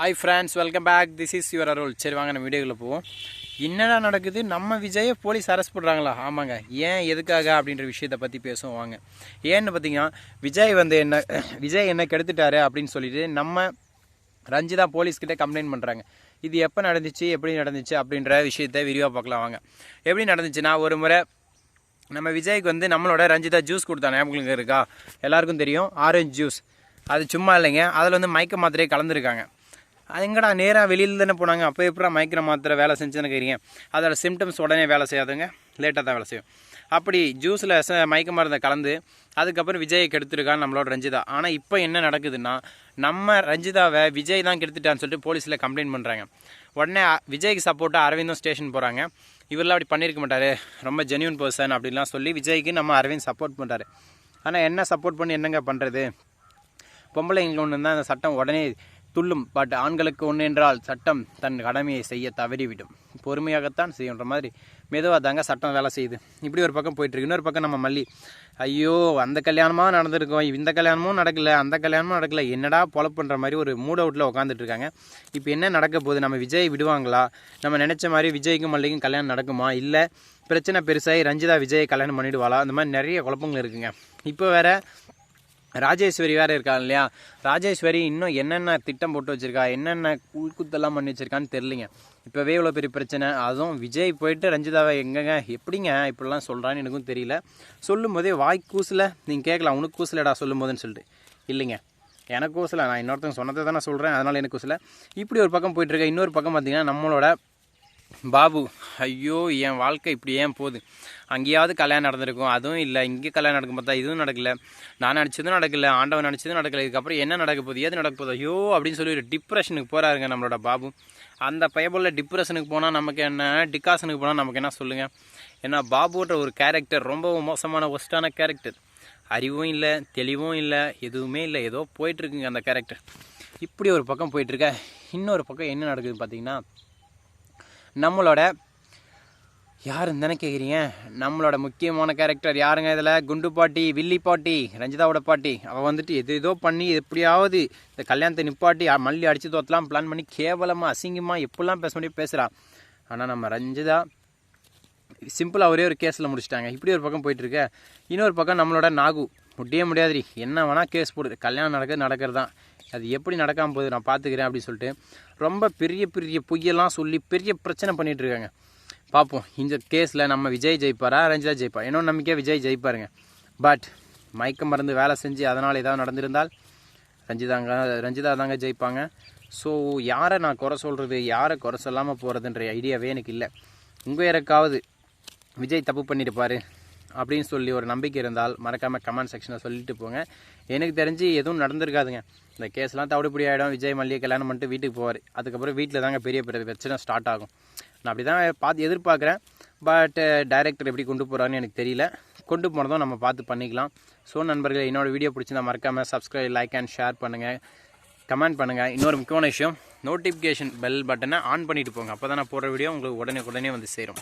Hi friends welcome back this is your அரோல் சரி வாங்க நம்ம வீடியோக்குள்ளே போவோம். என்னடா நடக்குது? நம்ம விஜயை போலீஸ் அரெஸ்ட் பண்ணுறாங்களா ஆமாங்க. ஏன் எதுக்காக அப்படின்ற விஷயத்தை பற்றி பேசுவோம் வாங்க. ஏன்னு பார்த்தீங்கன்னா விஜய் வந்து என்ன விஜய் என்ன கெடுத்துட்டாரு அப்படின்னு சொல்லிட்டு நம்ம ரஞ்சிதா போலீஸ்கிட்ட கம்ப்ளைண்ட் பண்ணுறாங்க இது எப்போ நடந்துச்சு எப்படி நடந்துச்சு அப்படின்ற விஷயத்தை விரிவாக பார்க்கலாம் வாங்க. எப்படி நடந்துச்சுன்னா ஒரு முறை நம்ம விஜய்க்கு வந்து நம்மளோட ரஞ்சிதா ஜூஸ் கொடுத்தா ஞாபகம் இருக்கா? எல்லாருக்கும் தெரியும். ஆரஞ்சு ஜூஸ் அது சும்மா இல்லைங்க. அதில் வந்து மயக்க மாத்திரையே கலந்துருக்காங்க. எங்கடா நேராக வெளியில் தானே போனாங்க. அப்போ எப்படா மயக்கிற மாத்திரை வேலை செஞ்சுன்னு கேட்குறீங்க அதோட சிம்டம்ஸ் உடனே வேலை செய்யாதுங்க. லேட்டாக தான் வேலை செய்யும். அப்படி ஜூஸில் மயக்க மருந்தை கலந்து அதுக்கப்புறம் விஜயை கெடுத்துருக்கான் நம்மளோட ரஞ்சிதா. ஆனால் இப்போ என்ன நடக்குதுன்னா நம்ம ரஞ்சிதாவை விஜய் தான் கெடுத்துட்டான்னு சொல்லிட்டு போலீஸில் கம்ப்ளைண்ட் பண்ணுறாங்க உடனே விஜய்க்கு சப்போர்ட்டாக அரவிந்தும் ஸ்டேஷன் போகிறாங்க இவரெல்லாம் அப்படி பண்ணியிருக்க மாட்டார். ரொம்ப ஜென்யூன் பர்சன் அப்படின்லாம் சொல்லி விஜய்க்கு நம்ம அரவிந்த் சப்போர்ட் பண்ணுறாரு ஆனால் என்ன சப்போர்ட் பண்ணி என்னங்க பண்ணுறது பொம்பளைங்களுக்கு ஒன்று தான் அந்த சட்டம் உடனே துள்ளும். பட் ஆண்களுக்கு ஒன்று என்றால் சட்டம் தன் கடமையை செய்ய தவறிவிடும். பொறுமையாகத்தான் செய்யுன்ற மாதிரி மெதுவாக தாங்க சட்டம் வேலை செய்யுது. இப்படி ஒரு பக்கம் போயிட்டுருக்கு இன்னொரு பக்கம் நம்ம மல்லி. ஐயோ அந்த கல்யாணமாக நடந்திருக்கோம் இந்த கல்யாணமும் நடக்கல அந்த கல்யாணமும் நடக்கல. என்னடா பொழப்புன்ற மாதிரி ஒரு மூட் அவுட்டில் உட்காந்துட்டு இருக்காங்க. இப்போ என்ன நடக்க போகுது? நம்ம விஜய் விடுவாங்களா? நம்ம நினச்ச மாதிரி விஜய்க்கும் மல்லிக்கும் கல்யாணம் நடக்குமா? இல்லை பிரச்சனை பெருசாகி ரஞ்சிதா விஜயை கல்யாணம் பண்ணிடுவாளா? அந்த மாதிரி நிறைய குழப்பங்கள் இருக்குங்க. இப்போ வேறு ராஜேஸ்வரி வேறு இருக்கா இல்லையா? ராஜேஸ்வரி இன்னும் என்னென்ன திட்டம் போட்டு வச்சுருக்கா? என்னென்ன கூக்குத்தெல்லாம் பண்ணி வச்சுருக்கான்னு தெரிலிங்க இப்போவே இவ்வளோ பெரிய பிரச்சனை. அதுவும் விஜய் போயிட்டு ரஞ்சிதாவை எங்கங்க? எப்படிங்க இப்படிலாம் சொல்கிறான்னு எனக்கும் தெரியல. சொல்லும் போதே வாய் கூசில். நீங்கள் கேட்கலாம் உனக்கு கூசலடா சொல்லும் போதுன்னு சொல்லிட்டு. இல்லைங்க. எனக்கு கூசல. நான் இன்னொருத்தங்க சொன்னதை தானே சொல்கிறேன் அதனால் எனக்கு கூசல. இப்படி ஒரு பக்கம் போயிட்டுருக்கேன் இன்னொரு பக்கம் பார்த்தீங்கன்னா நம்மளோட பாபு ஐயோ என் வாழ்க்கை இப்படி ஏன் போகுது? அங்கேயாவது கல்யாணம் நடந்திருக்கும். அதுவும் இல்லை இங்கே கல்யாணம் நடக்கும் பார்த்தா இதுவும் நடக்கல. நான் நினச்சதும் நடக்கல ஆண்டவன் நினச்சதும் நடக்கல. இதுக்கப்புறம் என்ன நடக்க போகுது எது நடக்க போகுது? ஐயோ அப்படின்னு சொல்லி ஒரு டிப்ரெஷனுக்கு போகிறாருங்க நம்மளோட பாபு. அந்த பயபுள்ள டிப்ரெஷனுக்கு போனால் நமக்கு என்ன? டிகாசனுக்கு போனால் நமக்கு என்ன சொல்லுங்கள் ஏன்னா பாபுன்ற ஒரு கேரக்டர் ரொம்ப மோசமான ஒஸ்டான கேரக்டர் அறிவும் இல்லை தெளிவும் இல்லை எதுவுமே இல்லை. ஏதோ போயிட்டுருக்குங்க அந்த கேரக்டர் இப்படி ஒரு பக்கம் போயிட்டுருக்க இன்னொரு பக்கம் என்ன நடக்குது பார்த்தீங்கன்னா நம்மளோட யாருன்னு தானே கேட்குறீங்க நம்மளோட முக்கியமான கேரக்டர் யாருங்க இதில்? குண்டு பாட்டி வில்லி பாட்டி ரஞ்சிதாவோட பாட்டி. அவள் வந்துட்டு எது ஏதோ பண்ணி எப்படியாவது இந்த கல்யாணத்தை நிப்பாட்டி மல்லி அடித்து தோத்தலாம் பிளான் பண்ணி கேவலமாக அசிங்கமாக எப்படிலாம் பேச முடியும் பேசுகிறான் ஆனால் நம்ம ரஞ்சிதா சிம்பிளாக ஒரே ஒரு கேஸில் முடிச்சிட்டாங்க. இப்படி ஒரு பக்கம் போயிட்டுருக்க இன்னொரு பக்கம் நம்மளோட நாகு. முடிய முடியாதுரி என்ன வேணால் கேஸ் போடுது கல்யாணம் நடக்கிறது நடக்கிறது. தான் அது எப்படி நடக்காமல் போகுது நான் பார்த்துக்கிறேன் அப்படின்னு சொல்லிட்டு ரொம்ப பெரிய பெரிய பொய்யெல்லாம் சொல்லி பெரிய பிரச்சனை பண்ணிட்டு இருக்காங்க. பார்ப்போம் இந்த கேஸில் நம்ம விஜய் ஜெயிப்பாரா ரஞ்சிதா ஜெயிப்பா? என்ன நம்பிக்கை விஜய் ஜெயிப்பாருங்க. பட் மயக்க மருந்து வேலை செஞ்சு அதனால் ஏதாவது நடந்திருந்தால் ரஞ்சிதாங்க ரஞ்சிதா தாங்க ஜெயிப்பாங்க. ஸோ யாரை நான் குறை சொல்கிறது யாரை குறை சொல்லாமல் போகிறதுன்ற ஐடியாவே எனக்கு இல்லை. உங்கள் யாருக்காவது விஜய் தப்பு பண்ணியிருப்பார் அப்படின்னு சொல்லி ஒரு நம்பிக்கை இருந்தால் மறக்காமல் கமெண்ட் செக்ஷனில் சொல்லிட்டு போங்க. எனக்கு தெரிஞ்சு எதுவும் நடந்திருக்காதுங்க. இந்த கேஸ்லாம் தவிடுபடி ஆகிடும் விஜய் மல்லிகை கல்யாணம் பண்ணிட்டு வீட்டுக்கு போவார். அதுக்கப்புறம் வீட்டில் தாங்க பெரிய பெரிய பிரச்சனை ஸ்டார்ட் ஆகும். நான் அப்படி தான் பார்த்து எதிர்பார்க்குறேன். பட் டைரக்டர் எப்படி கொண்டு போகிறான்னு எனக்கு தெரியல. கொண்டு போனதும் நம்ம பார்த்து பண்ணிக்கலாம். ஸோ நண்பர்களே என்னோடய வீடியோ பிடிச்சிருந்தா மறக்காமல் சப்ஸ்கிரைப் லைக் அண்ட் ஷேர் பண்ணுங்கள் கமெண்ட் பண்ணுங்கள் இன்னொரு முக்கியமான விஷயம் நோட்டிஃபிகேஷன் பெல் பட்டனை ஆன் பண்ணிவிட்டு போங்க. அப்போ தான் நான் போடுற வீடியோ உங்களுக்கு உடனே உடனே வந்து சேரும்.